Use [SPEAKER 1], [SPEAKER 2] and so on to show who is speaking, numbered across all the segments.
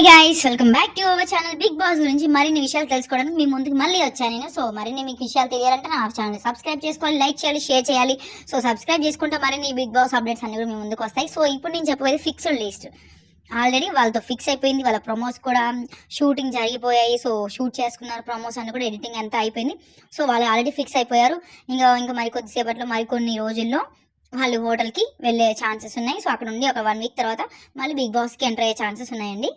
[SPEAKER 1] Hi guys welcome back to our channel Big Boss గురించి మరిన్ని విషయాలు తెలుసుకోవడానికి మీ ముందుకు మళ్ళీ వచ్చాను నేను. సో మరిన్ని మీకు విషయాలు తెలియాలంటే నా ఛానల్ సబ్స్క్రైబ్ చేసుకోవాలి లైక్ చేయాలి షేర్ చేయాలి. సో సబ్స్క్రైబ్ చేసుకుంటే మరిన్ని బిగ్ బాస్ అప్డేట్స్ అన్ని కూడా మీ ముందుకు వస్తాయి. సో ఇప్పుడు నేను చెప్పబోయేది ఫిక్స్డ్ లిస్ట్ ఆల్రెడీ వాళ్ళతో ఫిక్స్ అయిపోయింది వాళ్ళ ప్రమోస్ కూడా షూటింగ్ జరిగిపోయాయి. సో షూట్ చేసుకున్నారు ప్రమోస్ అన్ని కూడా ఎడిటింగ్ అంతా అయిపోయింది. సో వాళ్ళు ఆల్రెడీ ఫిక్స్ అయిపోయారు. ఇంకా ఇంకా మరి కొద్దిసేపట్లో మరికొన్ని రోజుల్లో వాళ్ళు హోటల్కి వెళ్ళే ఛాన్సెస్ ఉన్నాయి. సో అక్కడ ఉండి ఒక వన్ వీక్ తర్వాత మళ్ళీ బిగ్ బాస్కి ఎంటర్ అయ్యే ఛాన్సెస్ ఉన్నాయండి.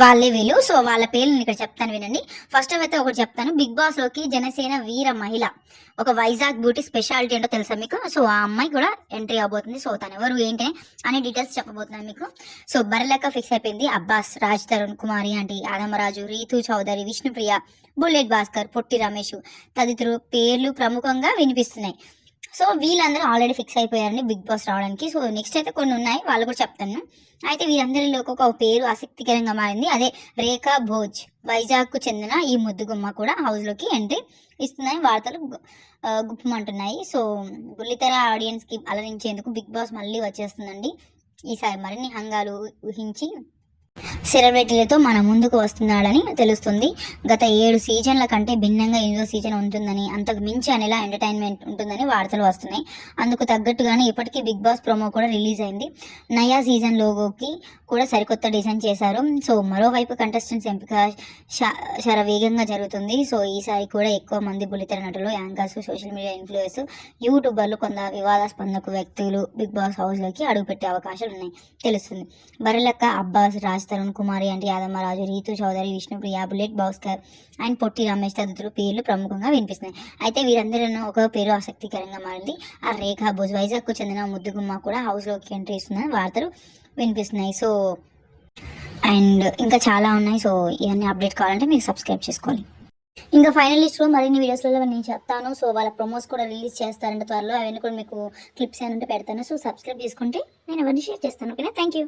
[SPEAKER 1] వాళ్ళే వీళ్ళు. సో వాళ్ళ పేర్లు ఇక్కడ చెప్తాను వినండి. ఫస్ట్ అయితే ఒకటి చెప్తాను. బిగ్ బాస్లోకి జనసేన వీర మహిళ. ఒక వైజాగ్ బ్యూటీ స్పెషాలిటీ ఏంటో తెలుసా మీకు? సో ఆ అమ్మాయి కూడా ఎంట్రీ అవబోతుంది సో తను ఎవరు ఏంటి అనే డీటెయిల్స్ చెప్పబోతున్నాను మీకు. సో బర్రెలెక్క ఫిక్స్ అయిపోయింది. అబ్బాస్ రాజ్ తరుణ్ కుమారి ఆంటీ ఆదమరాజు రీతు చౌదరి విష్ణుప్రియ బుల్లెట్ భాస్కర్ పొట్టి రమేష్ తదితరులు పేర్లు ప్రముఖంగా వినిపిస్తున్నాయి. సో వీళ్ళందరూ ఆల్రెడీ ఫిక్స్ అయిపోయారండి బిగ్ బాస్ రావడానికి. సో నెక్స్ట్ అయితే కొన్ని ఉన్నాయి వాళ్ళు కూడా చెప్తాను. అయితే వీరందరిలో ఒక పేరు ఆసక్తికరంగా మారింది. అదే రేఖా భోజ్ వైజాగ్కు చెందిన ఈ ముద్దుగుమ్మ కూడా హౌస్లోకి ఎంట్రీ ఇస్తుందని వార్తలు గుప్పమంటున్నాయి. సో బుల్లితెర ఆడియన్స్కి అలరించేందుకు బిగ్ బాస్ మళ్ళీ వచ్చేస్తుందండి. ఈసారి మరిన్ని హంగాలు ఊహించి సెలబ్రిటీలతో మన ముందుకు వస్తున్నాడని తెలుస్తుంది. గత ఏడు సీజన్ల కంటే భిన్నంగా ఎనిమిదో సీజన్ ఉంటుందని అంతకు మించి అనేలా ఎంటర్టైన్మెంట్ ఉంటుందని వార్తలు వస్తున్నాయి. అందుకు తగ్గట్టుగానే ఇప్పటికీ బిగ్ బాస్ ప్రోమో కూడా రిలీజ్ అయింది నయా సీజన్ లోగోకి కూడా సరికొత్త డిజైన్ చేశారు. సో మరోవైపు కంటెస్టెంట్స్ ఎంపిక శర శరవేగంగా జరుగుతుంది. సో ఈసారి కూడా ఎక్కువ మంది బుల్లితెర నటులు యాంకర్స్ సోషల్ మీడియా ఇన్ఫ్లుయెన్స్ యూట్యూబర్లు కొంత వివాదాస్పందకు వ్యక్తులు బిగ్ బాస్ హౌస్లోకి అడుగుపెట్టే అవకాశాలు ఉన్నాయి తెలుస్తుంది. బరలక్క అబ్బాస్ రాజ్ తరుణ్ కుమారి అంటే యాదమ్మరాజు రీతు చౌదరి విష్ణుప్రియ బుల్లెట్ భాస్కర్ అండ్ పొట్టి రమేష్ తదితరుల పేర్లు ప్రముఖంగా వినిపిస్తున్నాయి. అయితే వీరందరిలో ఒక పేరు ఆసక్తికరంగా మారింది. ఆ రేఖా భోజ్ వైజాగ్కు చెందిన ముద్దుగుమ్మ కూడా హౌస్లోకి ఎంట్రీ ఇస్తుందని వార్తలు వినిపిస్తున్నాయి. సో అండ్ ఇంకా చాలా ఉన్నాయి. సో ఇవన్నీ అప్డేట్ కావాలంటే మీరు సబ్స్క్రైబ్ చేసుకోవాలి ఇంకా ఫైనల్ లిస్ట్లో మరిన్ని వీడియోస్లలో నేను చెప్తాను. సో వాళ్ళ ప్రమోస్ కూడా రిలీజ్ చేస్తారంట త్వరలో. అవన్నీ కూడా మీకు క్లిప్స్ ఏమంటే పెడతాను. సో సబ్స్క్రైబ్ చేసుకుంటే నేను అవన్నీ షేర్ చేస్తాను. ఓకేనా థ్యాంక్ యూ